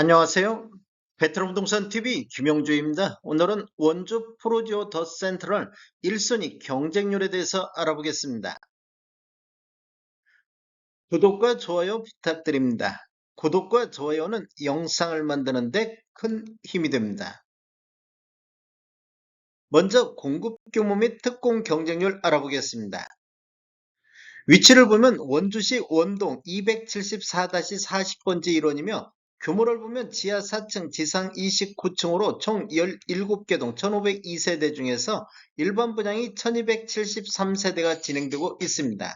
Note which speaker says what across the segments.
Speaker 1: 안녕하세요. 베트남 부동산 TV 김영주입니다. 오늘은 원주 프로지오 더 센트럴 1순위 경쟁률에 대해서 알아보겠습니다. 구독과 좋아요 부탁드립니다. 구독과 좋아요는 영상을 만드는데 큰 힘이 됩니다. 먼저 공급 규모 및 특공 경쟁률 알아보겠습니다. 위치를 보면 원주시 원동 274-40번지 일원이며 규모를 보면 지하 4층, 지상 29층으로 총 17개 동 1502세대 중에서 일반 분양이 1273세대가 진행되고 있습니다.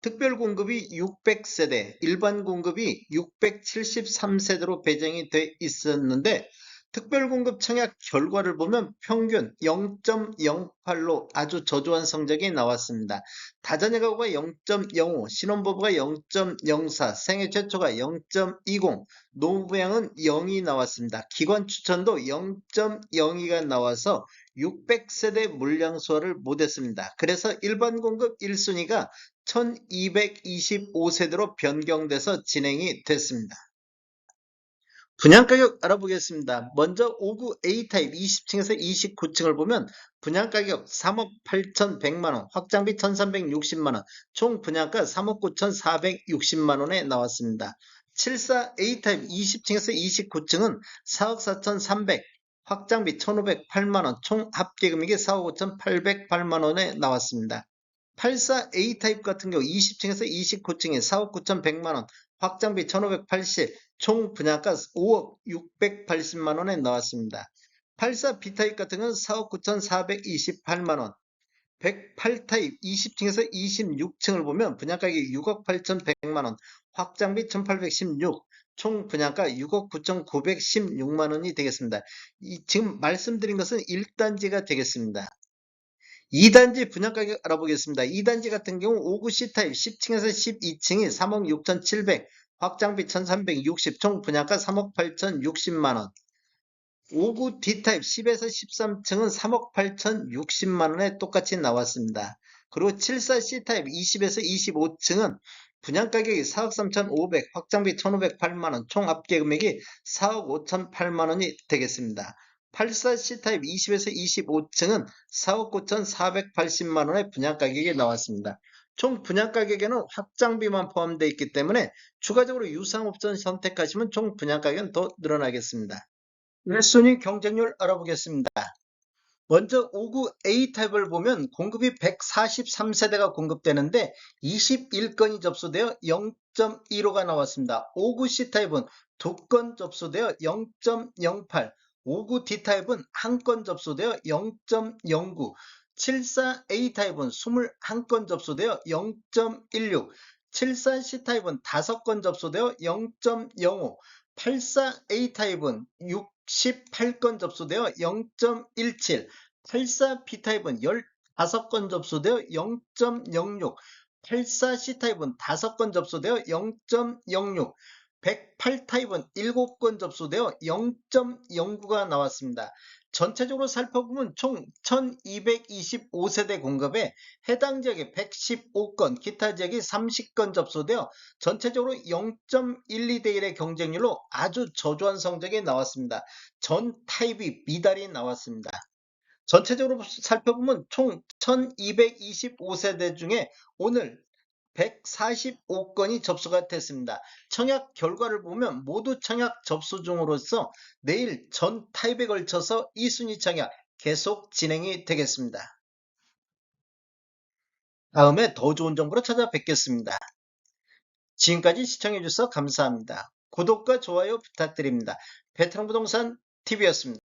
Speaker 1: 특별 공급이 600세대, 일반 공급이 673세대로 배정이 돼 있었는데 특별 공급 청약 결과를 보면 평균 0.08로 아주 저조한 성적이 나왔습니다. 다자녀 가구가 0.05, 신혼부부가 0.04, 생애 최초가 0.20, 노부양은 0이 나왔습니다. 기관 추천도 0.02가 나와서 600세대 물량 소화를 못했습니다. 그래서 일반 공급 1순위가 1225세대로 변경돼서 진행이 됐습니다. 분양가격 알아보겠습니다. 먼저 5구 A타입 20층에서 29층을 보면 분양가격 3억 8,100만원, 확장비 1,360만원, 총 분양가 3억 9,460만원에 나왔습니다. 74 A타입 20층에서 29층은 4억 4,300, 확장비 1,508만원, 총 합계금액이 4억 5,808만원에 나왔습니다. 84 A타입 같은 경우 20층에서 29층에 4억 9,100만원, 확장비 1,580, 총 분양가 5억 680만 원에 나왔습니다. 84 B타입 같은 경우는 4억 9,428만 원. 108타입 20층에서 26층을 보면 분양가격이 6억 8,100만 원, 확장비 1,816, 총 분양가 6억 9,916만 원이 되겠습니다. 이 지금 말씀드린 것은 1단지가 되겠습니다. 2단지 분양가격 알아보겠습니다. 2단지 같은 경우 5구 C타입 10층에서 12층이 3억 6,700, 확장비 1360, 총 분양가 3억 8,060만원. 5구 D타입 10에서 13층은 3억 8,060만원에 똑같이 나왔습니다. 그리고 74 C타입 20에서 25층은 분양가격이 4억 3,500, 확장비 1,508만원, 총 합계 금액이 4억 5,008만원이 되겠습니다. 84 C타입 20에서 25층은 4억 9,480만원의 분양가격이 나왔습니다. 총 분양 가격에는 확장비만 포함되어 있기 때문에 추가적으로 유상 옵션 선택하시면 총 분양 가격은 더 늘어나겠습니다. 1순위 경쟁률 알아보겠습니다. 먼저 5구 A타입을 보면 공급이 143세대가 공급되는데 21건이 접수되어 0.15가 나왔습니다. 5구 C타입은 2건 접수되어 0.08, 5구 D타입은 1건 접수되어 0.09, 74A타입은 21건 접수되어 0.16, 74C타입은 5건 접수되어 0.05, 84A타입은 68건 접수되어 0.17, 84B타입은 15건 접수되어 0.06, 84C타입은 5건 접수되어 0.06, 108타입은 7건 접수되어 0.09가 나왔습니다. 전체적으로 살펴보면 총 1225세대 공급에 해당 지역에 115건, 기타 지역이 30건 접수되어 전체적으로 0.12대 1의 경쟁률로 아주 저조한 성적이 나왔습니다. 전 타입이 미달이 나왔습니다. 전체적으로 살펴보면 총 1225세대 중에 오늘 145건이 접수가 됐습니다. 청약 결과를 보면 모두 청약 접수 중으로서 내일 전 타입에 걸쳐서 2순위 청약 계속 진행이 되겠습니다. 다음에 더 좋은 정보로 찾아뵙겠습니다. 지금까지 시청해주셔서 감사합니다. 구독과 좋아요 부탁드립니다. 베트남 부동산 TV였습니다.